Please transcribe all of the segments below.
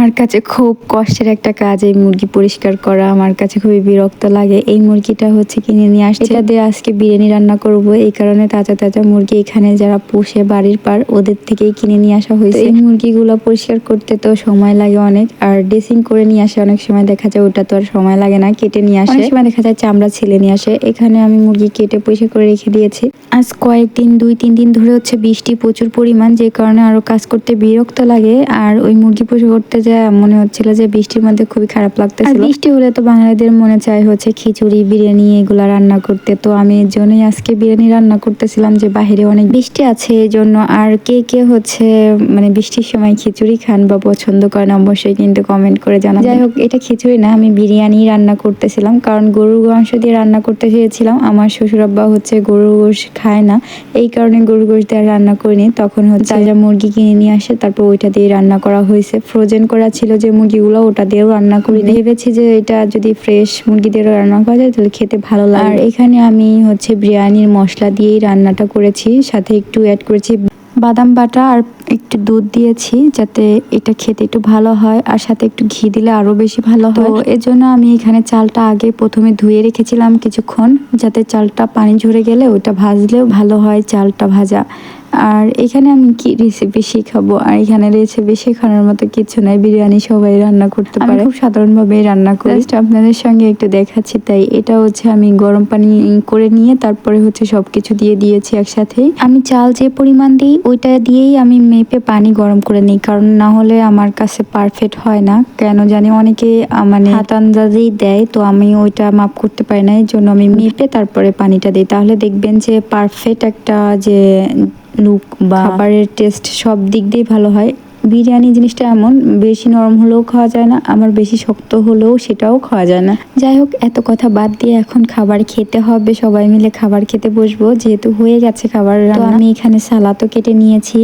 আমার কাছে খুব কষ্টের একটা কাজ এই মুরগি পরিষ্কার করা। আমার কাছে খুবই বিরক্ত লাগে। এই মুরগিটা হচ্ছে কিনে নিয়ে আসছে। এটা দিয়ে আজকে বিরিয়ানি রান্না করব। এই কারণে তাজা তাজা মুরগি এখানে যারা পুষে বাড়ির পার ওদের থেকেই কিনে নিয়ে আসা হয়েছে। এই মুরগিগুলো পরিষ্কার করতে তো সময় লাগে অনেক। আর ড্রেসিং করে নিয়ে আসে অনেক সময় দেখা যায় ওটা তো আর সময় লাগে না কেটে নিয়ে আসে। অনেক সময় দেখা যায় চামড়া ছিলে নিয়ে আসে। এখানে আমি মুরগি কেটে পরিষ্কার করে রেখে দিয়েছি। আজ কয়েকদিন দুই তিন দিন ধরে হচ্ছে বৃষ্টি প্রচুর পরিমাণ যে কারণে আরও কাজ করতে বিরক্ত লাগে। আর ওই মুরগি পরিষ্কার করতে যা মনে হচ্ছিল যে বৃষ্টির মধ্যে খুবই খারাপ লাগতেছিল। বৃষ্টি হলে তো বাঙালিদের মনে চায় হচ্ছে খিচুড়ি, বিরিয়ানি এগুলা রান্না করতে। তো আমি এর জন্যই আজকে বিরিয়ানি রান্না করতেছিলাম যে বাহিরে অনেক বৃষ্টি আছে এই জন্য। আর কে কে হচ্ছে মানে বৃষ্টির সময় খিচুড়ি খান বা পছন্দ করেন অবশ্যই কিন্তু কমেন্ট করে জানান যাই হোক, এটা খিচুড়ি না, আমি বিরিয়ানি রান্না করতেছিলাম। কারণ গরুর মাংস দিয়ে রান্না করতে চেয়েছিলাম। আমার শ্বশুর আব্বা হচ্ছে গরুর গোশ খায় না। এই কারণে গরুর গোশ দিয়ে রান্না করিনি। তখন হচ্ছে তাজা মুরগি কিনে নিয়ে আসে, তারপর ওইটা দিয়ে রান্না করা হয়েছে। ফ্রোজেন করা ছিল যে মুরগিগুলো ওটা দিয়েও রান্না করি। ভেবেছি যে এটা যদি ফ্রেশ মুরগি দিয়ে রান্না করা যায় তাহলে খেতে ভালো লাগে। আর এখানে আমি হচ্ছে বিরিয়ানির মশলা দিয়েই রান্নাটা করেছি সাথে একটু অ্যাড করেছি বাদাম বাটা আর একটু দুধ দিয়েছি যাতে এটা খেতে একটু ভালো হয় আর সাথে একটু ঘি দিলে আরও বেশি ভালো হয়। তো এজন্য আমি এখানে চালটা আগে প্রথমে ধুয়ে রেখেছিলাম কিছুক্ষণ যাতে চালটা পানি ঝরে গেলে ওটা ভাজলেও ভালো হয় চালটা ভাজা। আর এখানে আমি কি রেসিপি শিখাবো? আর এখানে রেসিপি শেখানোর মতো কিছু নাই। বিরিয়ানি সবাই রান্না করতে পারে। খুব সাধারণভাবে রান্না করি। আপনাদের সঙ্গে একটু দেখাচ্ছি। তাই এটা হচ্ছে আমি গরম পানি করে নিয়ে তারপরে হচ্ছে সব কিছু দিয়ে দিয়েছি একসাথেই। আমি চাল যে পরিমাণ দিই ওইটা দিয়েই আমি মেপে পানি গরম করে নিই। কারণ না হলে আমার কাছে পারফেক্ট হয় না। কেন জানি অনেকে মানে হাত আন্দাজেই দেয় তো আমি ওইটা মাপ করতে পারি না। এই জন্য আমি মেপে তারপরে পানিটা দিই। তাহলে দেখবেন যে পারফেক্ট একটা যে লুক বা খাবারের টেস্ট সব দিক দিয়ে ভালো হয়। বিরিয়ানি জিনিসটা এমন, বেশি নরম হলেও খাওয়া যায় না আমার বেশি শক্ত হলেও সেটাও খাওয়া যায় না। যাই হোক, এত কথা বাদ দিয়ে এখন খাবার খেতে হবে, সবাই মিলে খাবার খেতে বসবো, যেহেতু হয়ে গেছে খাবার আমি এখানে সালাদও কেটে নিয়েছি।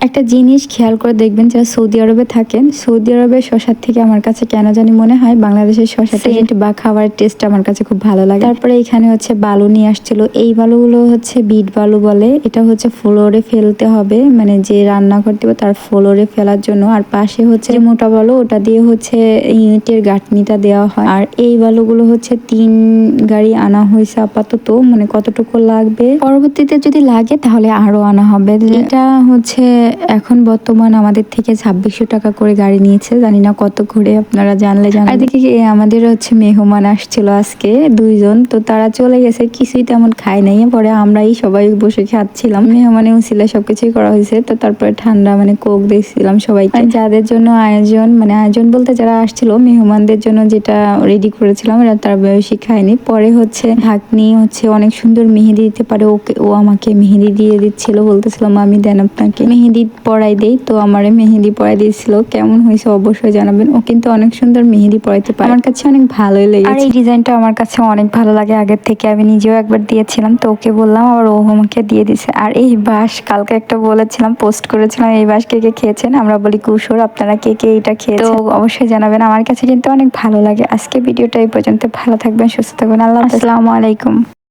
একটা জিনিস খেয়াল করে দেখবেন যারা সৌদি আরবে থাকেন সৌদি আরবের শশার থেকে আমার কাছে কেন জানি মনে হয় বাংলাদেশের শশা বা খাবারের টেস্ট আমার কাছে খুব ভালো লাগে। তারপরে এখানে হচ্ছে বালু নিয়ে আসছিল। এই বালুগুলো হচ্ছে বিট বালু বলে। এটা হচ্ছে ফ্লোরে ফেলতে হবে। মানে যে রান্না করতে হবে তার ফ্লোরে ফেলার জন্য। আর পাশে হচ্ছে যে মোটা বালু ওটা দিয়ে হচ্ছে ইটের গাঁথনিটা দেওয়া হয়। আর এই বালুগুলো হচ্ছে তিন গাড়ি আনা হয়েছে আপাতত। মানে কতটুকু লাগবে? পরবর্তীতে যদি লাগে তাহলে আরও আনা হবে। এটা হচ্ছে এখন বর্তমান আমাদের থেকে ছাব্বিশশো টাকা করে গাড়ি নিয়েছে। জানি না কত ঘুরে আপনারা জানলে জানেন আর এদিকে আমাদের হচ্ছে মেহমান আসছিল আজকে দুইজন। তো তারা চলে গেছে কিছুই তেমন খায় নাই। পরে আমরাই সবাই বসে খাচ্ছিলাম। মেহমানেও ছিল সবকিছুই করা হয়েছে। তো তারপরে ঠান্ডা মানে কোক দিয়েছিলাম সবাইকে। যাদের জন্য আয়োজন মানে আয়োজন বলতে যারা আসছিল মেহমানদের জন্য যেটা রেডি করেছিলাম এরা তারা বেশি খায়নি। পরে হচ্ছে ঢাকনি হচ্ছে অনেক সুন্দর মেহেদি দিতে পারে। ওকে ও আমাকে মেহেদি দিয়ে দিচ্ছিল বলতেছিলাম আমি দেন আপনাকে। মেহেদি পরাই দেই তো আমারে মেহেদি পরাই দিয়েছিল। কেমন হয়েছে অবশ্যই জানাবেন। ও কিন্তু অনেক সুন্দর মেহেদি পরাইতে পারে। আমার কাছে অনেক ভালোই লেগেছে। আর এই ডিজাইনটা আমার কাছে অনেক ভালো লাগে। আগের থেকে আমি নিজেও একবার দিয়েছিলাম তো ওকে বললাম আবার ও আমাকে দিয়ে দিছে আর এই বাস কালকে একটা বলেছিলাম পোস্ট করেছিলাম এই বাস কে কে খেয়েছেন? আমরা বলি কুসুর আপনারা কে কে এটা খেয়েছেন? তো অবশ্যই জানাবেন। আমার কাছে কিন্তু অনেক ভালো লাগে। আজকে ভিডিওটা এই পর্যন্ত। ভালো থাকবেন সুস্থ থাকবেন। আল্লাহ আসসালামু আলাইকুম।